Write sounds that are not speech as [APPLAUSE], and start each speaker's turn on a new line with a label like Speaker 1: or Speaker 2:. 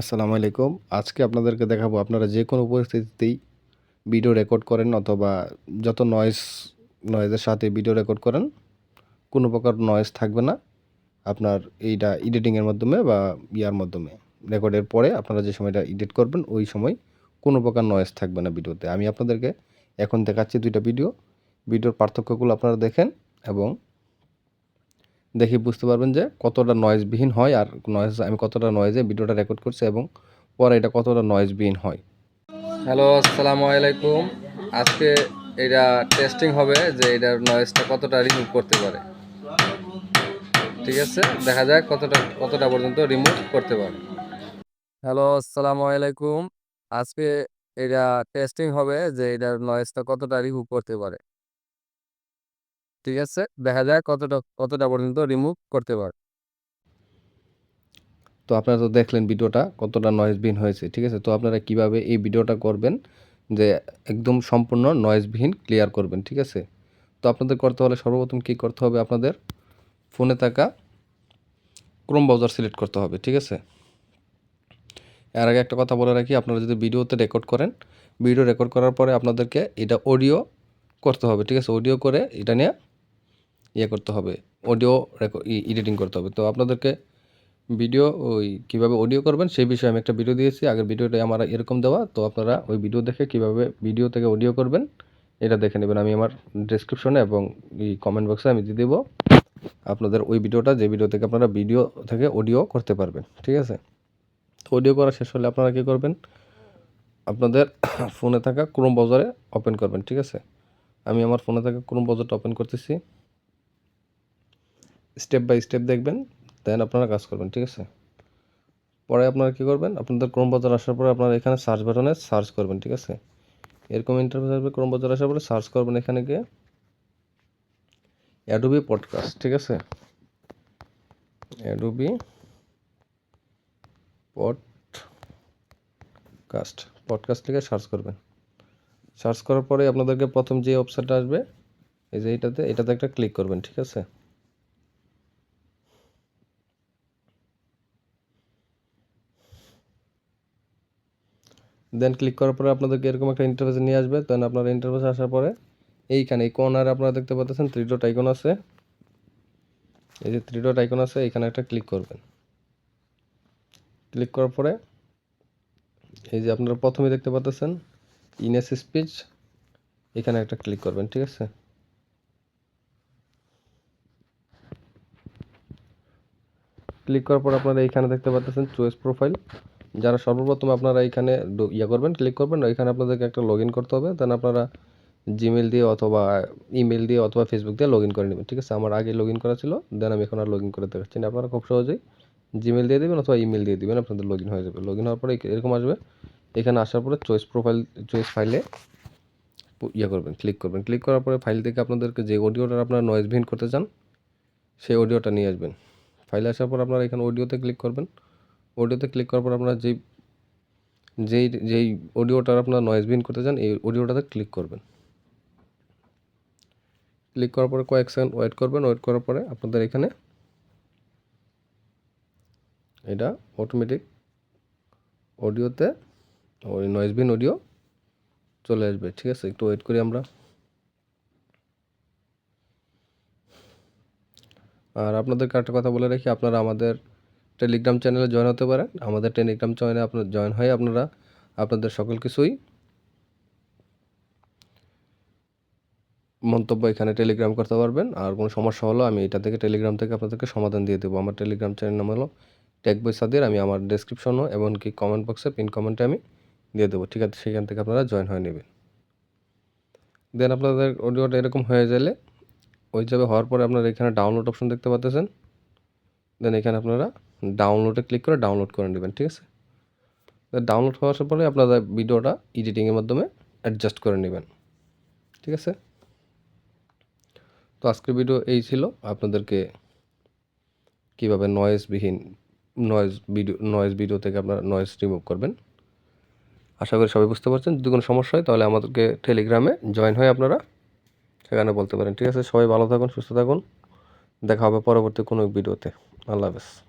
Speaker 1: আসসালামু আলাইকুম। আজকে আপনাদেরকে দেখাবো আপনারা যে কোনো পরিস্থিতিতেই ভিডিও রেকর্ড করেন অথবা যত নয়েজ নয়েজের সাথে ভিডিও রেকর্ড করেন, কোনো প্রকার নয়েজ থাকবে না। আপনার এইটা এডিটিংয়ের মাধ্যমে বা ইয়ার মাধ্যমে। রেকর্ডের পরে আপনারা যে সময়টা এডিট করবেন, ওই সময় কোনো প্রকার নয়েজ থাকবে না ভিডিওতে আমি আপনাদেরকে এখন দেখাচ্ছি দুইটা ভিডিও ভিডিওর পার্থক্যগুলো আপনারা দেখেন এবং দেখে বুঝতে পারবেন যে কতটা নয়েজবিহীন হয় আর নয়েজ আমি কতটা নয়েজে ভিডিওটা রেকর্ড করছি এবং পরে এটা কতটা নয়েজবিহীন হয়।
Speaker 2: হ্যালো আসসালামু আলাইকুম। আজকে এটা টেস্টিং হবে যে এটার নয়েজটা কতটা রিমুভ করতে পারে। ঠিক আছে? দেখা যাক কতটা কতটা পর্যন্ত রিমুভ করতে পারে। হ্যালো আসসালামু আলাইকুম। আজকে এটা টেস্টিং হবে যে এটার নয়েজটা কতটা রিমুভ করতে পারে। ঠিক আছে? দেখা যায় কতটা কতটা পর্যন্ত রিমুভ করতে পারে।
Speaker 1: তো আপনারা তো দেখলেন ভিডিওটা কতটা নয়েজবিহীন হয়েছে, ঠিক আছে? তো আপনারা কীভাবে এই ভিডিওটা করবেন যে একদম সম্পূর্ণ নয়েজবিহীন ক্লিয়ার করবেন, ঠিক আছে? তো আপনাদের করতে হলে সর্বপ্রথম কী করতে হবে আপনাদের? ফোনে থাকা ক্রোম ব্রাউজার সিলেক্ট করতে হবে, ঠিক আছে? এর আগে একটা কথা বলে রাখি, আপনারা যদি ভিডিওতে রেকর্ড করেন ভিডিও রেকর্ড করার পরে আপনাদেরকে এটা অডিও করতে হবে, ঠিক আছে? অডিও করে এটা নিয়ে ইয়ে করতে হবে অডিও এডিটিং করতে হবে। তো আপনাদেরকে ভিডিও ওই কীভাবে অডিও করবেন সেই বিষয়ে আমি একটা ভিডিও দিয়েছি। আগের ভিডিওটা আমার এরকম দেওয়া, তো আপনারা ওই ভিডিও দেখে কীভাবে ভিডিও থেকে অডিও করবেন, এটা দেখে নেবেন। আমি আমার ডিসক্রিপশনে এবং এই কমেন্ট বক্সে আমি দিয়ে দেবো আপনাদের ওই ভিডিওটা যে ভিডিও থেকে আপনারা ভিডিও থেকে অডিও করতে পারবেন। ঠিক আছে? তো অডিও করা শেষ হলে আপনারা কী করবেন? আপনাদের [COUGHS] ফোনে থাকা ক্রোম ব্রাউজারে ওপেন করবেন। ঠিক আছে? আমি আমার ফোনে থাকা ক্রোম ব্রাউজারটা ওপেন করতেছি। স্টেপ বাই স্টেপ দেখবেন দেন আপনারা কাজ করবেন, ঠিক আছে? পরে আপনারা কী করবেন, আপনাদের ক্রোম বাজার আসার পরে আপনারা এখানে সার্চ বাটনে সার্চ করবেন, ঠিক আছে? এরকম ইন্টারফেস আসবে ক্রোম বাজার আসার পরে সার্চ করবেন এখানে গিয়ে। অ্যাডোবি পডকাস্ট ঠিক আছে? অ্যাডোবি পডকাস্ট পডকাস্ট লিখে সার্চ করবেন। সার্চ করার পরে আপনাদেরকে প্রথম যে অপশানটা আসবে, এই যে এইটাতে, এটাতে একটা ক্লিক করবেন, ঠিক আছে? দেন ক্লিক করার পরে আপনাদেরকে এরকম একটা ইন্টারফেসে নিয়ে আসবে। দেন আপনারা ইন্টারফেসে আসার পরে এইখানে এই কর্নারে আপনারা দেখতে পাচ্ছেন থ্রি ডট আইকন আছে। এই যে থ্রি ডট আইকন আছে, এখানে একটা ক্লিক করবেন। ক্লিক করার পরে এই যে আপনারা প্রথমে দেখতে পাচ্ছেন ইনেস স্পিচ এখানে একটা ক্লিক করবেন, ঠিক আছে? ক্লিক করার পর আপনারা এইখানে দেখতে পাচ্ছেন চয়েস প্রোফাইল যারা সর্বপ্রথম আপনারা এইখানে ইয়ে করবেন ক্লিক করবেন ওইখানে আপনাদেরকে একটা লগ করতে হবে। দেন আপনারা জিমেল দিয়ে অথবা ইমেল দিয়ে অথবা ফেসবুক দিয়ে লগ করে নেবেন, ঠিক আছে? আমার আগে লগ করা ছিল দেন আমি এখন আর লগ করে দেখাচ্ছি না। আপনারা খুব সহজেই জিমেল দিয়ে দেবেন অথবা ইমেল দিয়ে দেবেন, আপনাদের লগ হয়ে যাবে। লগ হওয়ার পরে এরকম আসবে। এখানে আসার পরে চয়েস প্রোফাইল চয়েস ফাইলে ইয়ে করবেন ক্লিক করবেন। ক্লিক করার পরে ফাইল থেকে আপনাদেরকে যে অডিওটা আপনারা নয়েজ ভিন করতে চান, সেই অডিওটা নিয়ে আসবেন। ফাইলে আসার পর আপনারা এখানে অডিওতে ক্লিক করবেন। অডিওতে ক্লিক করার পর আপনারা যেই যেই যেই অডিওটার আপনার নয়েজ বিন করতে চান, এই অডিওটাতে ক্লিক করবেন। ক্লিক করার পরে কয়েক সেকেন্ড ওয়েট করবেন। ওয়েট করার পরে আপনাদের এখানে এটা অটোমেটিক অডিওতে ওই নয়েজ বিন অডিও চলে আসবে। ঠিক আছে? একটু ওয়েট করি আমরা। আর আপনাদেরকে একটা কথা বলে রাখি, আপনারা আমাদের টেলিগ্রাম চ্যানেলে জয়েন হতে পারেন। আমাদের টেলিগ্রাম চ্যানেলে আপনার জয়েন হয়ে আপনারা আপনাদের সকল কিছুই মন্তব্য এখানে টেলিগ্রাম করতে পারবেন। আর কোনো সমস্যা হলো আমি এটা থেকে টেলিগ্রাম থেকে আপনাদেরকে সমাধান দিয়ে দেবো। আমার টেলিগ্রাম চ্যানেল নাম হলো টেক বই সাদির আমি আমার ডেসক্রিপশনও এমনকি কমেন্ট বক্সে পিন কমেন্টে আমি দিয়ে দেবো। ঠিক আছে, সেখান থেকে আপনারা জয়েন হয়ে নেবেন। দেন আপনাদের অডিওটা এরকম হয়ে গেলে ওই যাবে হওয়ার পরে আপনারা এখানে ডাউনলোড অপশন দেখতে পাচ্ছেন দেন এখানে আপনারা ডাউনলোডে ক্লিক করে ডাউনলোড করে নেবেন, ঠিক আছে? ডাউনলোড হওয়ার পরে আপনারা ভিডিওটা এডিটিংয়ের মাধ্যমে অ্যাডজাস্ট করে নেবেন, ঠিক আছে? তো আজকের ভিডিও এই ছিল। আপনাদেরকে কীভাবে নয়েজবিহীন নয়েজ ভিডিও নয়েজ ভিডিও থেকে আপনারা নয়েজ রিমুভ করবেন। আশা করি সবাই বুঝতে পারছেন। যদি কোনো সমস্যা হয়, তাহলে আমাদেরকে টেলিগ্রামে জয়েন হয়ে আপনারা সেখানে বলতে পারেন, ঠিক আছে? সবাই ভালো থাকুন, সুস্থ থাকুন। দেখা হবে পরবর্তী কোনো ভিডিওতে। আল্লাহ হাফেজ।